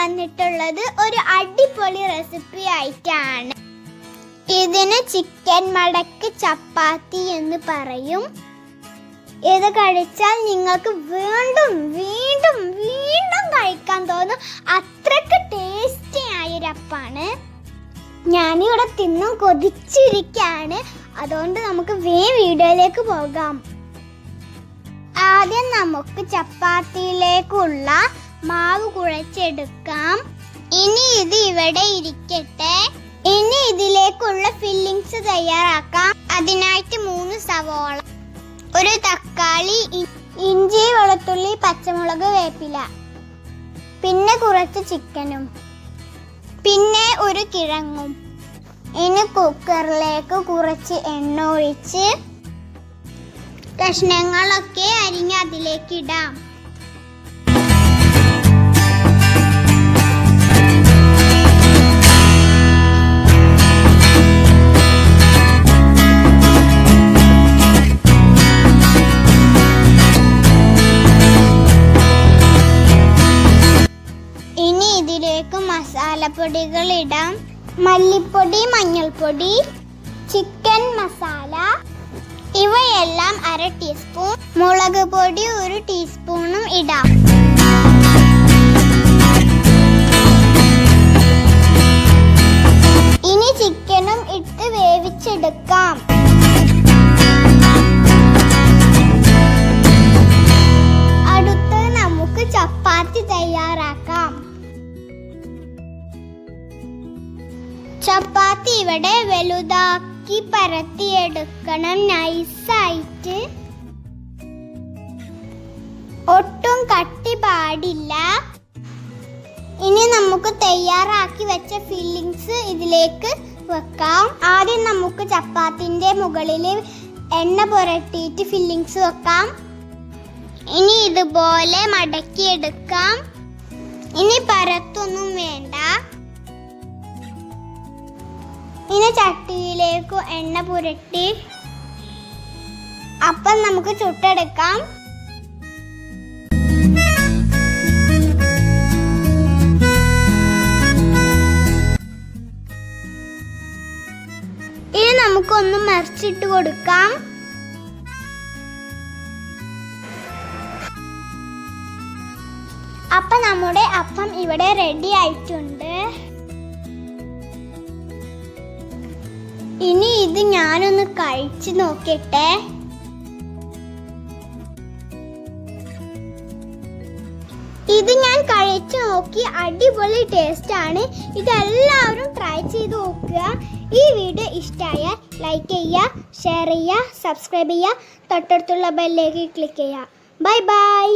വന്നിട്ടുള്ളത് ഒരു അടിപൊളി റെസിപ്പി ആയിട്ടാണ്. ഇതിന് ചിക്കൻ മടക്ക് ചപ്പാത്തി എന്ന് പറയും. ഇത് കഴിച്ചാൽ നിങ്ങൾക്ക് വീണ്ടും വീണ്ടും വീണ്ടും കഴിക്കാൻ തോന്നും. അത്രയ്ക്ക് ടേസ്റ്റി ആയൊരപ്പാണ്. ഞാനിവിടെ തിന്നും കൊതിച്ചിരിക്കാണ്. അതുകൊണ്ട് നമുക്ക് വേ വീഡിയോയിലേക്ക് പോകാം. ആദ്യം നമുക്ക് ചപ്പാത്തിയിലേക്കുള്ള മാവ് കുഴച്ചെടുക്കാം. ഇനി ഇത് ഇവിടെ ഇരിക്കട്ടെ. ഇനി ഇതിലേക്കുള്ള ഫില്ലിങ്സ് തയ്യാറാക്കാം. അതിനായിട്ട് മൂന്ന് സവോള ഒരു തക്കാളി ഇഞ്ചി വെളുത്തുള്ളി പച്ചമുളക് വേപ്പില പിന്നെ കുറച്ച് ചിക്കനും പിന്നെ ഒരു കിഴങ്ങും. ഇനി കുക്കറിലേക്ക് കുറച്ച് എണ്ണ ഒഴിച്ച് കഷ്ണങ്ങളൊക്കെ അരിഞ്ഞ് അതിലേക്ക് ഇടാം ഇനി ഇതിലേക്ക് മസാലപ്പൊടികൾ ഇടാം. മല്ലിപ്പൊടി മഞ്ഞൾപ്പൊടി ചിക്കൻ മസാല ഇവയെല്ലാം അര ടീസ്പൂൺ മുളക് പൊടി ഒരു ടീസ്പൂണും ഇടാം. ഇനി ചിക്കനും ഇട്ട് വേവിച്ചെടുക്കാം. അടുത്ത് നമുക്ക് ചപ്പാത്തി തയ്യാറാക്കാം. ചപ്പാത്തി ഇവിടെ വലുതാക്കി പരത്തിയെടുക്കണം നൈസായിട്ട്. ഒട്ടും കട്ടി പാടില്ല. ഇനി നമുക്ക് തയ്യാറാക്കി വെച്ച ഫില്ലിങ്സ് ഇതിലേക്ക് വെക്കാം. ആദ്യം നമുക്ക് ചപ്പാത്തിന്റെ മുകളിൽ എണ്ണ പുരട്ടിയിട്ട് ഫില്ലിങ്സ് വെക്കാം. ഇനി ഇതുപോലെ മടക്കിയെടുക്കാം. ഇനി പരത്തൊന്നും വേണ്ട ഇനി ചട്ടിയിലേക്ക് എണ്ണ പുരട്ടി. അപ്പം നമുക്ക് ചുട്ടെടുക്കാം. ഇനി നമുക്കൊന്ന് മറിച്ചിട്ട് കൊടുക്കാം. അപ്പം നമ്മുടെ അപ്പം ഇവിടെ റെഡി ആയിട്ടുണ്ട്. ഇനി ഇത് ഞാനൊന്ന് കഴിച്ചു നോക്കട്ടെ. ഇത് ഞാൻ കഴിച്ചു നോക്കി അടിപൊളി ടേസ്റ്റ് ആണ്. ഇതെല്ലാവരും ട്രൈ ചെയ്ത് നോക്കുക. ഈ വീഡിയോ ഇഷ്ടമായാൽ ലൈക്ക് ചെയ്യുക ഷെയർ ചെയ്യുക സബ്സ്ക്രൈബ് ചെയ്യുക. തൊട്ടടുത്തുള്ള ബെല്ലേക്ക് ക്ലിക്ക് ചെയ്യുക. Bye bye